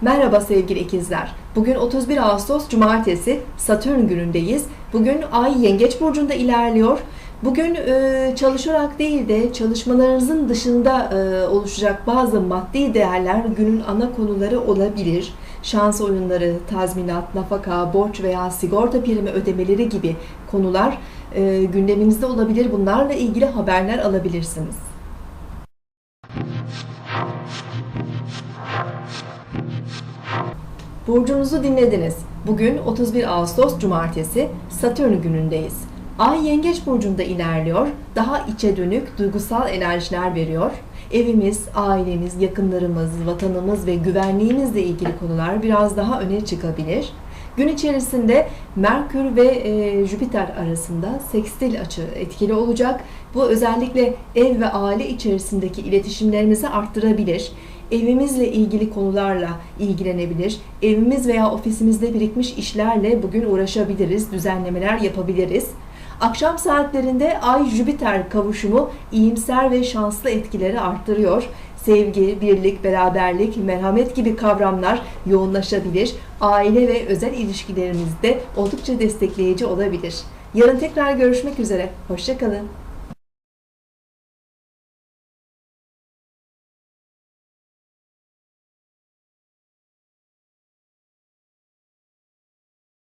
Merhaba sevgili ikizler. Bugün 31 Ağustos Cumartesi Satürn günündeyiz. Bugün Ay Yengeç Burcu'nda ilerliyor. Bugün e, çalışarak değil de çalışmalarınızın dışında e, oluşacak bazı maddi değerler günün ana konuları olabilir. Şans oyunları, tazminat, nafaka, borç veya sigorta primi ödemeleri gibi konular e, gündeminizde olabilir. Bunlarla ilgili haberler alabilirsiniz. Burcunuzu dinlediniz. Bugün 31 Ağustos Cumartesi Satürn günündeyiz. Ay Yengeç Burcu'nda ilerliyor. Daha içe dönük duygusal enerjiler veriyor. Evimiz, ailemiz, yakınlarımız, vatanımız ve güvenliğimizle ilgili konular biraz daha öne çıkabilir. Gün içerisinde Merkür ve e, Jüpiter arasında sekstil açı etkili olacak. Bu özellikle ev ve aile içerisindeki iletişimlerimizi arttırabilir. Evimizle ilgili konularla ilgilenebilir. Evimiz veya ofisimizde birikmiş işlerle bugün uğraşabiliriz, düzenlemeler yapabiliriz. Akşam saatlerinde Ay-Jüpiter kavuşumu iyimser ve şanslı etkileri arttırıyor. Sevgi, birlik, beraberlik, merhamet gibi kavramlar yoğunlaşabilir. Aile ve özel ilişkilerimizde oldukça destekleyici olabilir. Yarın tekrar görüşmek üzere. Hoşçakalın.